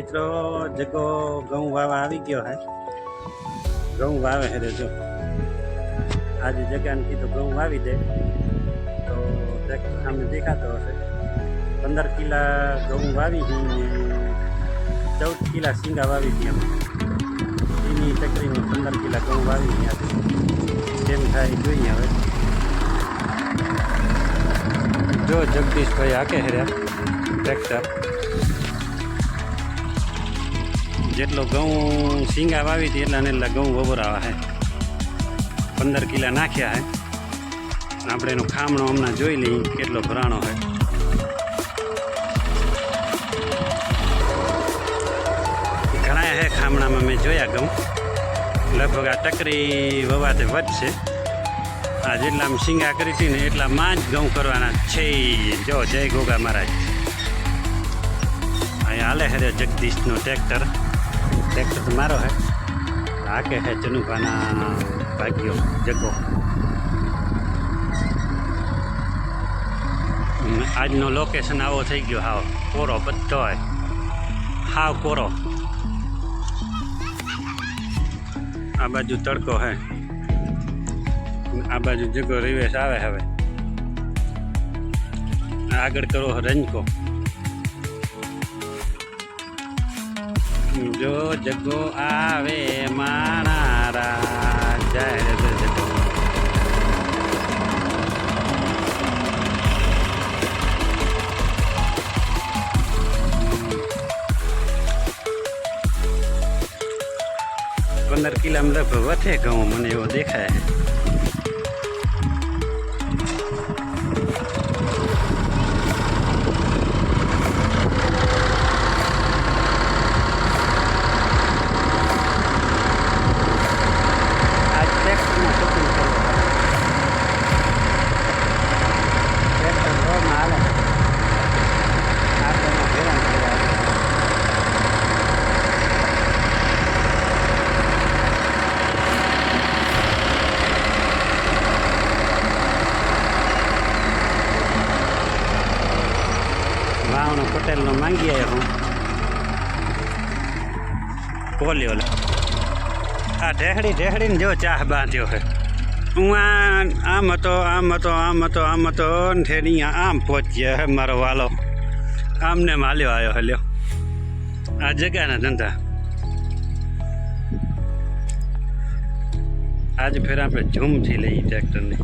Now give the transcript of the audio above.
મિત્રો, જગો ઘઉં વાવા આવી ગયો હે. ઘઉં વાવે હે જો આજે જગાને કીધું ઘઉં વાવી દે. તો સામે દેખાતો હશે. પંદર કિલા ઘઉં વાવી હતી ચૌદ કિલા શીંગા વાવી હતી એની ચકરીની પંદર કિલા ઘઉં વાવી હતી કેમ થાય જોઈએ હવે. જો જગદીશભાઈ હાકે હેર્યા ટ્રેક્ટર. જેટલો ઘઉં શીંગા વાવી હતી એટલા ને એટલા ઘઉં વબરાવા હે. પંદર કિલા નાખ્યા હે. આપણે એનો ખામણો હમણાં જોઈ લઈએ કેટલો ભરાણો છે ઘણા હે ખામણામાં મેં જોયા ઘઉં. લગભગ આ ટકરી વવાતે વધશે. આ જેટલા શીંગા કરી હતી ને એટલામાં જ ઘઉં કરવાના છે જો, જય ગોગા મહારાજ. અહીંયા હાલે હરે જગદીશનો ટ્રેક્ટર. ટ્રેક્ટર તો મારો હે. આ કે હે ચનુભાના ભાગ્યો, જગો. આજનો લોકેશન આવો થઈ ગયો હાવ. કોરો બધો હાવ કોરો. આ બાજુ તડકો હે. આ બાજુ જગો રિવેશ આવે હવે. આગળ કરો રંજકો. જો જગો આવે મારા રાજા. રે રે જગો પંદર કિલામાં લગભગ વધે ઘઉં મને એવો દેખાય. વાવણો પટેલનો માંગી આવ્યો હું. બોલ્યો લે. આ ઢેહડી ઢેહડીને જો ચાહ બાંધ્યો હે હું આ આમ હતો આમ હતો આમ હતો આમ હતો ઠેડી આમ પહોંચ્યા હે મારો વાલો. આમને માલ્યો આવ્યો હલ્યો આ જગ્યાના ધંધા. આજ ફેર આપણે ઝૂમથી લઈએ ટ્રેક્ટરને.